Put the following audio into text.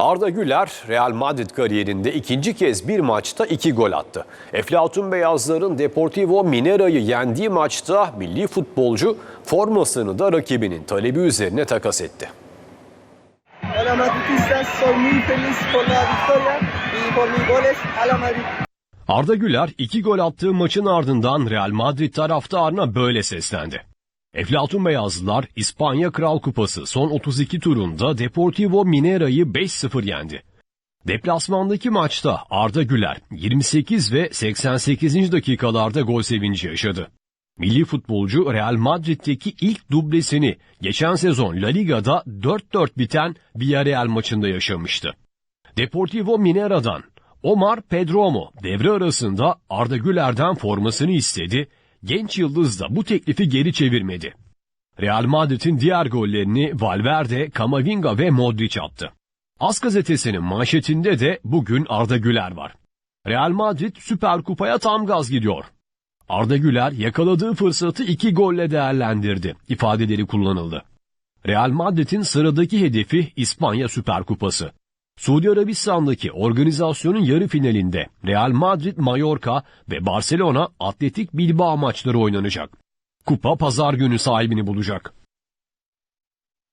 Arda Güler Real Madrid kariyerinde ikinci kez bir maçta iki gol attı. Eflatun Beyazlar'ın Deportivo Mineira'yı yendiği maçta milli futbolcu formasını da rakibinin talebi üzerine takas etti. Arda Güler iki gol attığı maçın ardından Real Madrid taraftarına böyle seslendi. Eflatun Beyazlılar İspanya Kral Kupası son 32 turunda Deportivo Mineira'yı 5-0 yendi. Deplasmandaki maçta Arda Güler 28 ve 88. dakikalarda gol sevinci yaşadı. Milli futbolcu Real Madrid'deki ilk dublesini geçen sezon La Liga'da 4-4 biten Villarreal maçında yaşamıştı. Deportivo Mineira'dan Omar Pedromo devre arasında Arda Güler'den formasını istedi. Genç yıldız da bu teklifi geri çevirmedi. Real Madrid'in diğer gollerini Valverde, Camavinga ve Modric attı. As gazetesinin manşetinde de bugün Arda Güler var. Real Madrid Süper Kupa'ya tam gaz gidiyor. Arda Güler yakaladığı fırsatı iki golle değerlendirdi ifadeleri kullanıldı. Real Madrid'in sıradaki hedefi İspanya Süper Kupası. Suudi Arabistan'daki organizasyonun yarı finalinde Real Madrid, Mallorca ve Barcelona Atletik Bilbao maçları oynanacak. Kupa pazar günü sahibini bulacak.